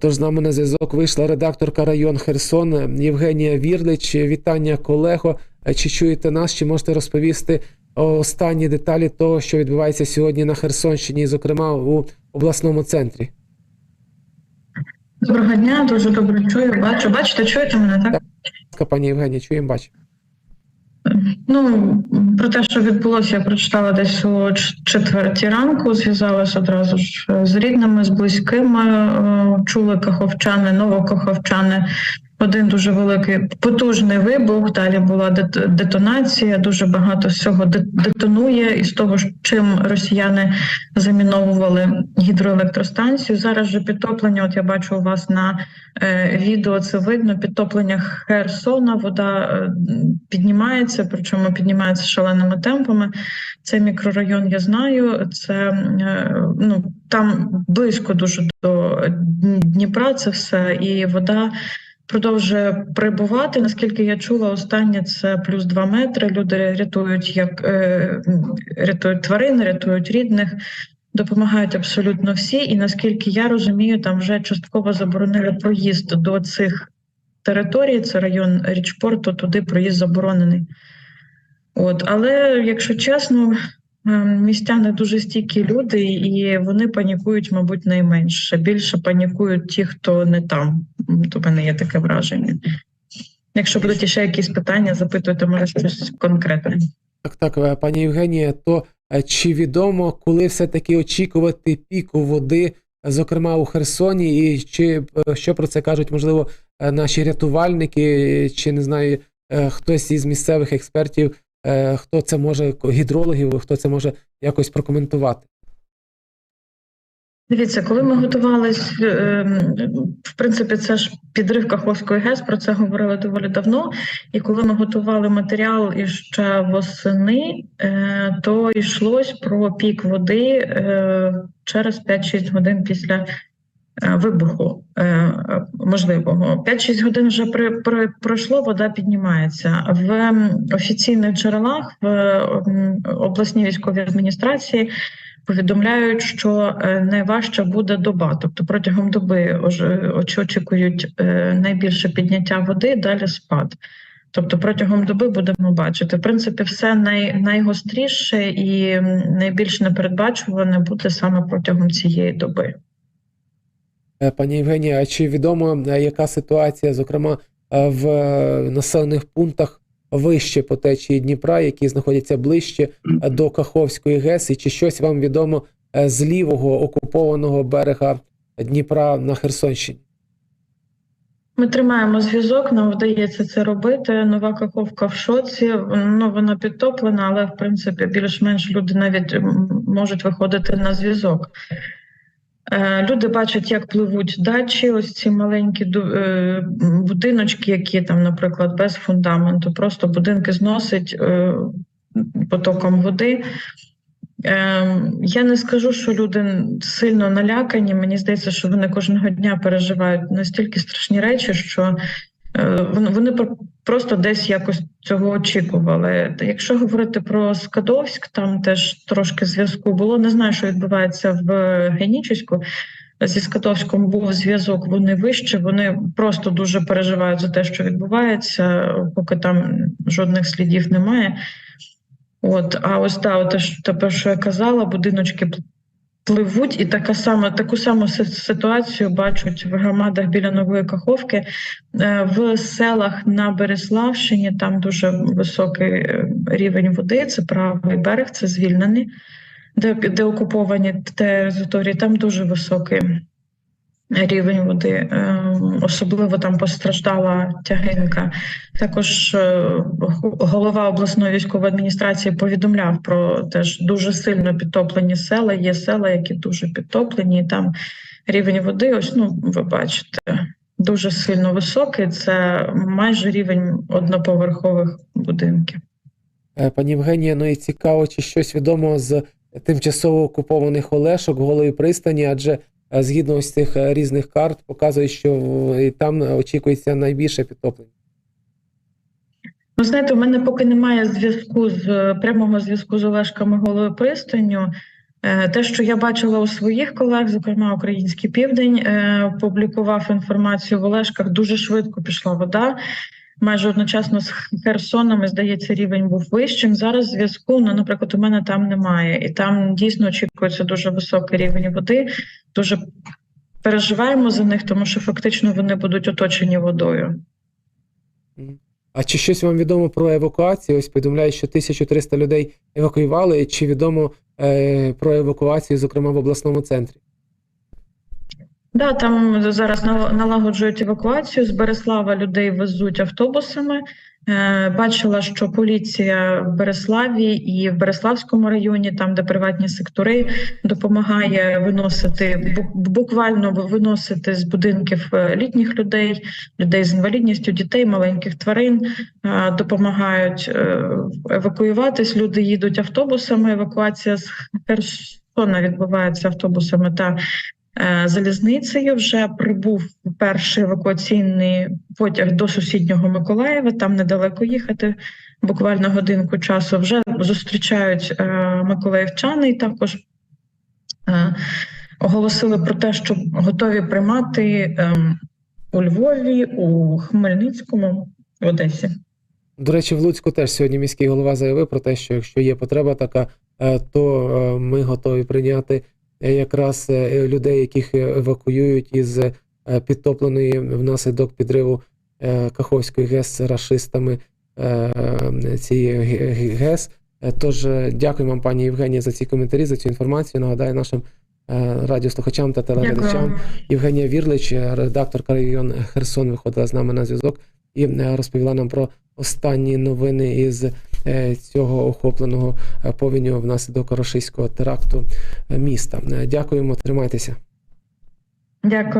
Отож, з нами на зв'язок вийшла редакторка район Херсон Євгенія Вірлич. Вітання, колего. Чи чуєте нас? Чи можете розповісти останні деталі того, що відбувається сьогодні на Херсонщині, зокрема у обласному центрі? Доброго дня, дуже добре чую. Бачу, бачите, чуєте мене, так? Так, Пані Євгенія, чуємо, бачимо. Ну про те, що відбулося, я прочитала десь о четвертій ранку. Зв'язалася одразу ж е, з рідними, з близькими. е, Чули каховчани, новокаховчани. Один дуже великий потужний вибух. Далі була дет- детонація. Дуже багато всього де- детонує із того, чим росіяни заміновували гідроелектростанцію. Зараз же підтоплення. От я бачу у вас на е, відео. Це видно. Підтоплення Херсона. Вода е, піднімається, причому піднімається шаленими темпами. Це мікрорайон. Я знаю. Це е, ну там близько дуже до Дніпра. Це все і вода. Продовжує прибувати. Наскільки я чула, останнє це плюс 2 метри. Люди рятують як е, рятують тварин, рятують рідних, допомагають абсолютно всі. І наскільки я розумію, там вже частково заборонили проїзд до цих територій. Це район Річпорту, туди проїзд заборонений. От, але якщо чесно, містяни дуже стійкі люди, і вони панікують, мабуть, найменше. Більше панікують ті, хто не там. В мене є таке враження. Якщо будуть ще якісь питання, запитуйте може щось конкретне. Так, так, е, пані Євгенія, то е, чи відомо, коли все-таки очікувати піку води, зокрема у Херсоні, і чи е, що про це кажуть, можливо, наші рятувальники, чи не знаю, хтось із місцевих експертів, хто це може, гідрологів, хто це може якось прокоментувати? Дивіться, коли ми готувались, ем, в принципі, це ж підрив Каховської ГЕС, про це говорили доволі давно. І коли ми готували матеріал іще восени, е, то йшлось про пік води е, через 5-6 годин після е, вибуху е, можливого. 5-6 годин вже при, при, пройшло, вода піднімається. В офіційних джерелах в обласній військовій адміністрації повідомляють, що е, найважча буде доба, тобто протягом доби оч- очікують е, найбільше підняття води, далі спад. Тобто протягом доби будемо бачити. В принципі, все най, найгостріше і найбільш непередбачуване буде саме протягом цієї доби. Е, Пані Євгенія, а чи відомо, е, яка ситуація, зокрема, е, в населених пунктах вище по течії Дніпра, які знаходяться ближче до Каховської ГЕС, і чи щось вам відомо з лівого окупованого берега Дніпра на Херсонщині? Ми тримаємо зв'язок, нам вдається це робити. Нова каховка в шоці. Ну вона підтоплена, але в принципі більш-менш люди навіть можуть виходити на зв'язок. Е, Люди бачать, як пливуть дачі, ось ці маленькі е, будиночки, які там, наприклад, без фундаменту, просто будинки зносить е, потоком води. Я не скажу, що люди сильно налякані. Мені здається, що вони кожного дня переживають настільки страшні речі, що вони вони просто десь якось цього очікували. Якщо говорити про Скадовськ, там теж трошки зв'язку було. Не знаю, що відбувається в Генічеську. Зі Скадовськом був зв'язок, вони вище, вони просто дуже переживають за те, що відбувається, поки там жодних слідів немає. От, а ось та, те, що- я казала, будиночки пливуть, і така сама, таку саму ситуацію бачать в громадах біля Нової Каховки. Е, В селах на Береславщині там дуже високий е, рівень води, це правий берег, це звільнений, де, де окуповані території, там дуже високий рівень води. Е, Особливо там постраждала тягинка. Також е, голова обласної військової адміністрації повідомляв про теж дуже сильно підтоплені села. Є села, які дуже підтоплені. І там рівень води, ось ну ви бачите, дуже сильно високий. Це майже рівень одноповерхових будинків. Е, Пані Євгенія, ну і цікаво, чи щось відомо з тимчасово окупованих Олешок, голої пристані, адже згідно ось цих е, різних карт показує, що е, там очікується найбільше підтоплення. Ви знаєте, у мене поки немає зв'язку з прямого зв'язку з Олешками голою пристанню. Е, Те, що я бачила у своїх колег, зокрема Український Південь, е, публікував інформацію в Олешках. Дуже швидко пішла вода. Майже одночасно з Херсоном, здається, рівень був вищим. Зараз зв'язку, ну, наприклад, у мене там немає, і там дійсно очікується дуже високий рівень води. Дуже переживаємо за них, тому що фактично вони будуть оточені водою. А чи щось вам відомо про евакуацію? Ось повідомляють, що 1300 людей евакуювали. Чи відомо е, про евакуацію, зокрема в обласному центрі? Да, там зараз нал- налагоджують евакуацію. З Береслава людей везуть автобусами. Е, Бачила, що поліція в Береславі і в Береславському районі, там де приватні сектори, допомагає виносити бу- буквально виносити з будинків е, літніх людей, людей з інвалідністю, дітей, маленьких тварин. Е, Допомагають евакуюватись. Люди їдуть автобусами. Евакуація з Херсона відбувається автобусами та Залізницею вже прибув перший евакуаційний потяг до сусіднього Миколаєва. Там недалеко їхати, буквально годинку часу. Вже зустрічають е, миколаївчани і також е, оголосили про те, що готові приймати ем, у Львові, у Хмельницькому, в Одесі. До речі, в Луцьку теж сьогодні міський голова заявив про те, що якщо є потреба така, е, то е, ми готові прийняти е, якраз е, людей, яких евакуюють із е, підтопленої внаслідок підриву е, Каховської ГЕС рашистами е, цієї ге- ге- ГЕС. Е, Тож е, дякую вам, пані Євгенія, за ці коментарі, за цю інформацію. Нагадаю нашим е, радіослухачам та телеглядачам. Євгенія Вірлич, е, редакторка район Херсон, виходила з нами на зв'язок і е, розповіла нам про останні новини із е, цього охопленого е, повінню внаслідок рашистського теракту е, міста. Е, Дякуємо, тримайтеся. Дякую.